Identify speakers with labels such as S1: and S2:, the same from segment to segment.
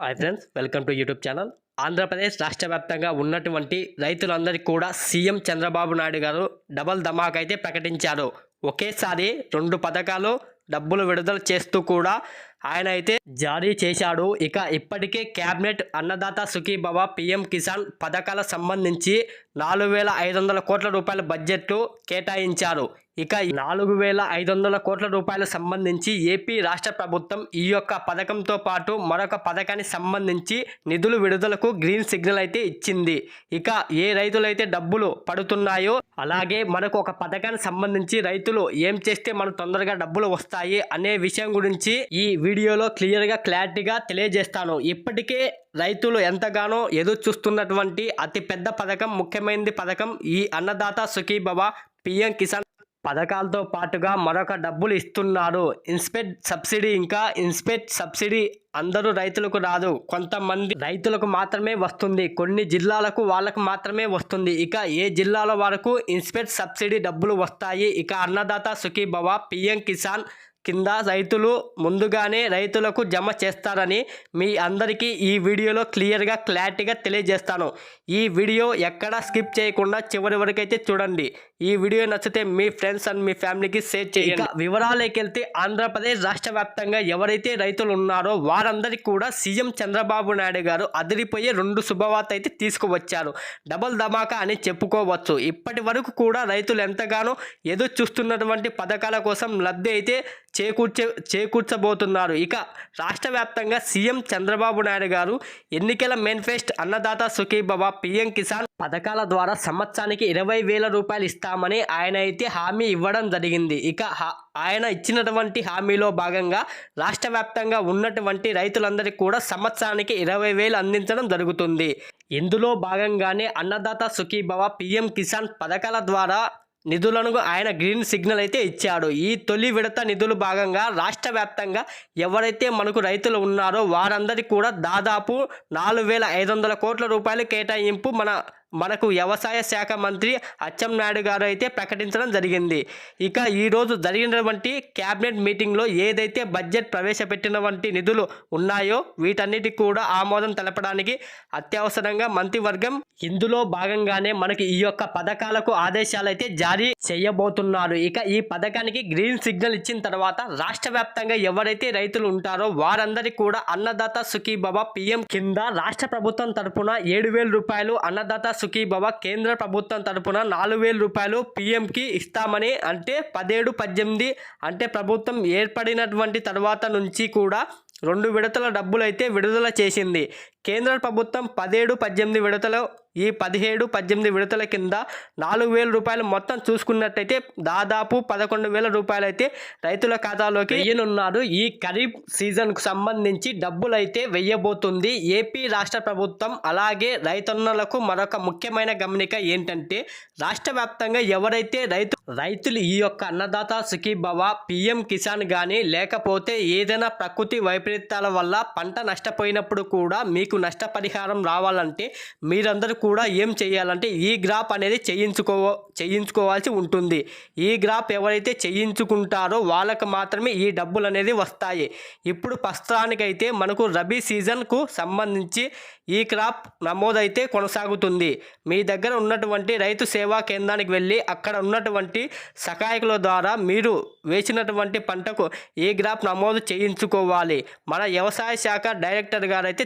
S1: Hi friends welcome to YouTube channel Andhra Pradesh రాష్ట్ర వ్యాప్తంగా ఉన్నటువంటి రైతులందరికీ కూడా సీఎం చంద్రబాబు నాయుడు గారు డబల్ ధమాక్ అయితే ప్రకటించారు. ఒకేసారి రెండు పథకాలు డబ్బులు విడుదల చేస్తూ కూడా ఆయన అయితే జారీ చేశాడు. ఇక ఇప్పటికే క్యాబినెట్ అన్నదాత సుఖీభవ పిఎం కిసాన్ పథకాల సంబంధించి నాలుగు వేల ఐదు వందల కోట్ల రూపాయల బడ్జెట్లు కేటాయించారు. ఇక నాలుగు వేల ఐదు వందల కోట్ల రూపాయల సంబంధించి ఏపీ రాష్ట్ర ప్రభుత్వం ఈ యొక్క పథకంతో పాటు మరొక పథకానికి సంబంధించి నిధులు విడుదలకు గ్రీన్ సిగ్నల్ అయితే ఇచ్చింది. ఇక ఏ రైతులైతే డబ్బులు పడుతున్నాయో అలాగే మనకు ఒక పథకానికి సంబంధించి రైతులు ఏం చేస్తే మనకు తొందరగా డబ్బులు వస్తాయి అనే విషయం గురించి ఈ వీడియోలో క్లియర్గా క్లారిటీగా తెలియజేస్తాను. ఇప్పటికే రైతులు ఎంతగానో ఎదురు చూస్తున్నటువంటి అతిపెద్ద పథకం ముఖ్యమైనది పథకం ఈ అన్నదాత సుఖీభవ పిఎం కిసాన్ పథకాలతో పాటుగా మరొక డబ్బులు ఇస్తున్నారు ఇన్స్పెక్ట్ సబ్సిడీ ఇంకా ఇన్స్పెక్ట్ సబ్సిడీ అందరూ రైతులకు రాదు. కొంతమంది రైతులకు మాత్రమే వస్తుంది. కొన్ని జిల్లాలకు వాళ్ళకు మాత్రమే వస్తుంది. ఇక ఏ జిల్లాల వరకు ఇన్స్పెక్ట్ సబ్సిడీ డబ్బులు వస్తాయి? ఇక అన్నదాత సుఖీభవ పిఎం కిసాన్ కింద రైతులు ముందుగానే రైతులకు జమ చేస్తారని మీ అందరికీ ఈ వీడియోలో క్లియర్గా క్లారిటీగా తెలియజేస్తాను. ఈ వీడియో ఎక్కడ స్కిప్ చేయకుండా చివరి వరకు అయితే చూడండి. ఈ వీడియో నచ్చితే మీ ఫ్రెండ్స్ అండ్ మీ ఫ్యామిలీకి షేర్ చేయండి. వివరాలకి వెళ్తే ఆంధ్రప్రదేశ్ రాష్ట్ర వ్యాప్తంగా ఎవరైతే రైతులు ఉన్నారో వారందరికీ కూడా సీఎం చంద్రబాబు నాయుడు గారు అదిరిపోయే రెండు శుభవార్త అయితే తీసుకువచ్చారు. డబల్ ధమాకా అని చెప్పుకోవచ్చు. ఇప్పటి వరకు కూడా రైతులు ఎంతగానో ఎదురు చూస్తున్నటువంటి పథకాల కోసం లబ్ధి అయితే చేకూర్చే చేకూర్చబోతున్నారు. ఇక రాష్ట్ర వ్యాప్తంగా సీఎం చంద్రబాబు నాయుడు గారు ఎన్నికల మేనిఫెస్ట్ అన్నదాత సుఖీభవ పిఎం కిసాన్ పథకాల ద్వారా సంవత్సరానికి ఇరవై వేల రూపాయలు ఇస్తామని ఆయన అయితే హామీ ఇవ్వడం జరిగింది. ఇక హా- ఆయన ఇచ్చినటువంటి హామీలో భాగంగా రాష్ట్ర వ్యాప్తంగా ఉన్నటువంటి రైతులందరికీ కూడా సంవత్సరానికి ఇరవై వేలు అందించడం జరుగుతుంది. ఇందులో భాగంగానే అన్నదాత సుఖీభవ పిఎం కిసాన్ పథకాల ద్వారా నిధులను ఆయన గ్రీన్ సిగ్నల్ అయితే ఇచ్చాడు. ఈ తొలి విడత నిధులు భాగంగా రాష్ట్ర వ్యాప్తంగా ఎవరైతే మనకు రైతులు ఉన్నారో వారందరికీ కూడా దాదాపు నాలుగు వేల ఐదు వందల కోట్ల రూపాయలు కేటాయింపు మన మనకు వ్యవసాయ శాఖ మంత్రి అచ్చెం నాయుడు గారు అయితే ప్రకటించడం జరిగింది. ఇక ఈరోజు జరిగినటువంటి క్యాబినెట్ మీటింగ్లో ఏదైతే బడ్జెట్ ప్రవేశపెట్టినటువంటి నిధులు ఉన్నాయో వీటన్నిటికి కూడా ఆమోదం తెలపడానికి అత్యవసరంగా మంత్రివర్గం ఇందులో భాగంగానే మనకి ఈ యొక్క పథకాలకు ఆదేశాలు అయితే జారీ చేయబోతున్నారు. ఇక ఈ పథకానికి గ్రీన్ సిగ్నల్ ఇచ్చిన తర్వాత రాష్ట్ర వ్యాప్తంగా ఎవరైతే రైతులు ఉంటారో వారందరికీ కూడా అన్నదాత సుఖీబాబా పిఎం కింద రాష్ట్ర ప్రభుత్వం తరపున ఏడు వేల రూపాయలు అన్నదాత సుఖీభవ కేంద్ర ప్రభుత్వం తరపున నాలుగు వేల రూపాయలు పిఎంకి ఇస్తామని అంటే పదిహేడు పద్దెనిమిది అంటే ప్రభుత్వం ఏర్పడినటువంటి తర్వాత నుంచి కూడా రెండు విడతల డబ్బులు అయితే విడుదల చేసింది. కేంద్ర ప్రభుత్వం పదిహేడు పద్దెనిమిది విడతలు ఈ పదిహేడు పద్దెనిమిది విడతల కింద నాలుగు వేల రూపాయలు మొత్తం చూసుకున్నట్టయితే దాదాపు పదకొండు వేల రూపాయలు అయితే రైతుల ఖాతాలోకి వెయ్యనున్నారు ఈ ఖరీఫ్ సీజన్కు సంబంధించి డబ్బులైతే వెయ్యబోతుంది. ఏపీ రాష్ట్ర ప్రభుత్వం అలాగే రైతన్నలకు మరొక ముఖ్యమైన గమనిక ఏంటంటే రాష్ట్ర వ్యాప్తంగా ఎవరైతే రైతు రైతులు ఈ యొక్క అన్నదాత సుఖీభవ పిఎం కిసాన్ కానీ లేకపోతే ఏదైనా ప్రకృతి వైపరీత్యాల వల్ల పంట నష్టపోయినప్పుడు కూడా మీకు నష్టపరిహారం రావాలంటే మీరందరూ కూడా ఏం చేయాలంటే ఈ గ్రాప్ అనేది చేయించుకో చేయించుకోవాల్సి ఉంటుంది. ఈ గ్రాప్ ఎవరైతే చేయించుకుంటారో వాళ్ళకు మాత్రమే ఈ డబ్బులు అనేది వస్తాయి. ఇప్పుడు ప్రస్తుతానికైతే మనకు రబీ సీజన్కు సంబంధించి ఈ క్రాప్ నమోదైతే కొనసాగుతుంది. మీ దగ్గర ఉన్నటువంటి రైతు సేవా కేంద్రానికి వెళ్ళి అక్కడ ఉన్నటువంటి సహాయకుల ద్వారా మీరు వేసినటువంటి పంటకు ఈ గ్రాప్ నమోదు చేయించుకోవాలి. మన వ్యవసాయ శాఖ డైరెక్టర్ గారు అయితే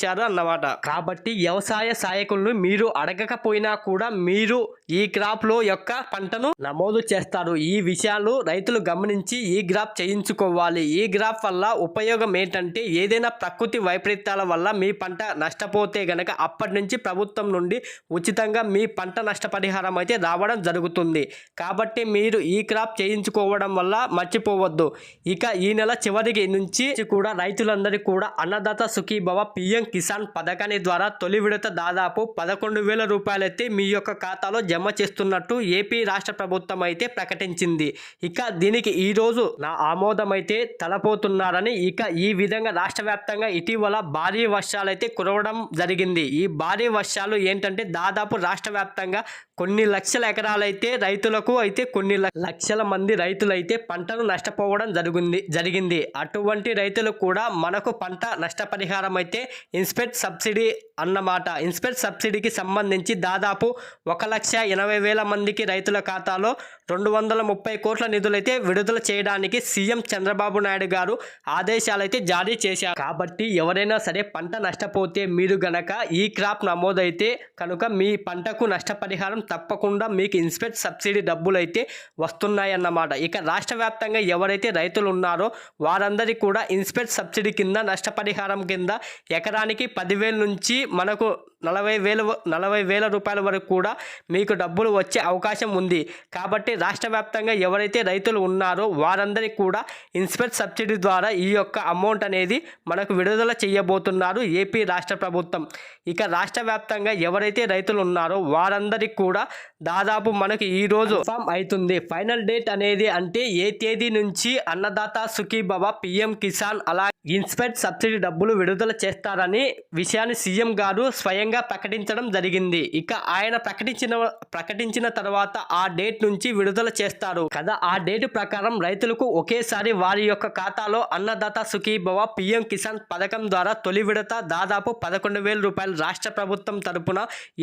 S1: చేశారు అన్నమాట. కాబట్టి వ్యవసాయ సహాయకులను మీరు అడగకపోయినా కూడా మీరు ఈ క్రాప్లో యొక్క పంటను నమోదు చేస్తారు. ఈ విషయాలు రైతులు గమనించి ఈ గ్రాఫ్ చేయించుకోవాలి. ఈ గ్రాఫ్ వల్ల ఉపయోగం ఏంటంటే ఏదైనా ప్రకృతి వైపరీత్యాల వల్ల మీ పంట నష్టపోతే గనక అప్పటి నుంచి ప్రభుత్వం నుండి ఉచితంగా మీ పంట నష్టపరిహారం అయితే రావడం జరుగుతుంది. కాబట్టి మీరు ఈ క్రాప్ చేయించుకోవడం వల్ల మర్చిపోవద్దు. ఇక ఈ నెల చివరికి నుంచి కూడా రైతులందరికీ కూడా అన్నదాత సుఖీభవ పిఎం కిసాన్ పథకాన్ని ద్వారా తొలి విడత దాదాపు పదకొండు వేల రూపాయలైతే మీ యొక్క ఖాతాలో జమ చేస్తున్నట్టు ఏపీ రాష్ట్ర ప్రభుత్వం అయితే ప్రకటించింది. ఇక దీనికి ఈరోజు నా ఆమోదం అయితే తలపోతున్నారని ఇక ఈ విధంగా రాష్ట్ర వ్యాప్తంగా ఇటీవల భారీ వర్షాలు అయితే కురవడం జరిగింది. ఈ భారీ వర్షాలు ఏంటంటే దాదాపు రాష్ట్ర వ్యాప్తంగా కొన్ని లక్షల ఎకరాలైతే రైతులకు అయితే కొన్ని లక్షల మంది రైతులైతే పంటను నష్టపోవడం జరుగుంది జరిగింది. అటువంటి రైతులు కూడా మనకు పంట నష్టపరిహారం అయితే ఇన్స్పెక్ట్ సబ్సిడీ అన్నమాట. ఇన్స్పెక్ట్ సబ్సిడీకి సంబంధించి దాదాపు ఒక లక్ష ఎనభై వేల మందికి రైతుల ఖాతాలో రెండు వందల ముప్పై కోట్ల నిధులైతే విడుదల చేయడానికి సీఎం చంద్రబాబు నాయుడు గారు ఆదేశాలైతే జారీ చేశారు. కాబట్టి ఎవరైనా సరే పంట నష్టపోతే మీరు గనక ఈ క్రాప్ నమోదైతే కనుక మీ పంటకు నష్టపరిహారం తప్పకుండా మీకు ఇన్స్పెక్ట్ సబ్సిడీ డబ్బులు అయితే వస్తున్నాయన్నమాట. ఇక రాష్ట్ర వ్యాప్తంగా ఎవరైతే రైతులు ఉన్నారో వారందరికీ కూడా ఇన్స్పెక్ట్ సబ్సిడీ కింద నష్టపరిహారం కింద ఎకరానికి పదివేల నుంచి మనకు నలభై వేల నలభై వేల రూపాయల వరకు కూడా మీకు డబ్బులు వచ్చే అవకాశం ఉంది. కాబట్టి రాష్ట్ర వ్యాప్తంగా ఎవరైతే రైతులు ఉన్నారో వారందరికీ కూడా ఇన్స్పెక్ట్ సబ్సిడీ ద్వారా ఈ యొక్క అమౌంట్ అనేది మనకు విడుదల చేయబోతున్నారు ఏపీ రాష్ట్ర ప్రభుత్వం. ఇక రాష్ట్ర వ్యాప్తంగా ఎవరైతే రైతులు ఉన్నారో వారందరికీ కూడా దాదాపు మనకి ఈ రోజు అవుతుంది. ఫైనల్ డేట్ అనేది అంటే ఏ తేదీ నుంచి అన్నదాత సుఖీభవ పిఎం కిసాన్ అలా ఇన్స్పెక్ట్ సబ్సిడీ డబ్బులు విడుదల చేస్తారని విషయాన్ని సీఎం గారు స్వయంగా ప్రకటించడం జరిగింది. ఇక ఆయన ప్రకటించిన ప్రకటించిన తర్వాత ఆ డేట్ నుంచి విడుదల చేస్తారు కదా ఆ డేట్ ప్రకారం రైతులకు ఒకేసారి వారి యొక్క ఖాతాలో అన్నదాత సుఖీభవ పిఎం కిసాన్ పథకం ద్వారా తొలి విడత దాదాపు పదకొండు వేల రూపాయలు రాష్ట్ర ప్రభుత్వం తరపున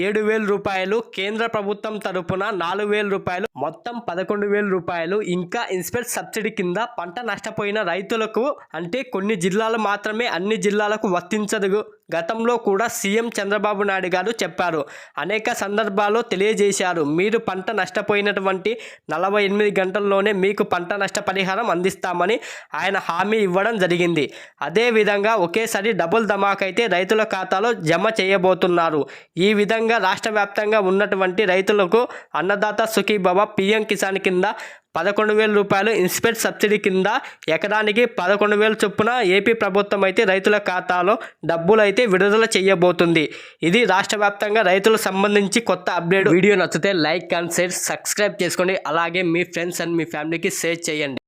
S1: ఏడు వేల రూపాయలు కేంద్ర ప్రభుత్వం తరపున నాలుగు వేల రూపాయలు మొత్తం పదకొండు వేల రూపాయలు. ఇంకా ఇన్స్పెక్ట్ సబ్సిడీ కింద పంట నష్టపోయిన రైతులకు అంటే కొన్ని జిల్లాలు మాత్రమే అన్ని జిల్లాలకు వర్తించదు. గతంలో కూడా సీఎం చంద్రబాబు చంద్రబాబు నాయుడు గారు చెప్పారు. అనేక సందర్భాల్లో తెలియజేశారు. మీరు పంట నష్టపోయినటువంటి నలభై ఎనిమిది గంటల్లోనే మీకు పంట నష్టపరిహారం అందిస్తామని ఆయన హామీ ఇవ్వడం జరిగింది. అదేవిధంగా ఒకేసారి డబుల్ ధమాకైతే రైతుల ఖాతాలో జమ చేయబోతున్నారు. ఈ విధంగా రాష్ట్ర వ్యాప్తంగా ఉన్నటువంటి రైతులకు అన్నదాత సుఖీభవ పిఎం కిసాన్ కింద పదకొండు వేల రూపాయలు ఇన్స్పెక్ట్ సబ్సిడీ కింద ఎకరానికి పదకొండు వేల చొప్పున ఏపీ ప్రభుత్వం అయితే రైతుల ఖాతాలో డబ్బులు అయితే విడుదల చేయబోతుంది. ఇది రాష్ట్ర వ్యాప్తంగా రైతులకు సంబంధించి కొత్త అప్డేట్. వీడియో నచ్చితే లైక్ అండ్ షేర్ సబ్స్క్రైబ్ చేసుకోండి. అలాగే మీ ఫ్రెండ్స్ అండ్ మీ ఫ్యామిలీకి షేర్ చేయండి.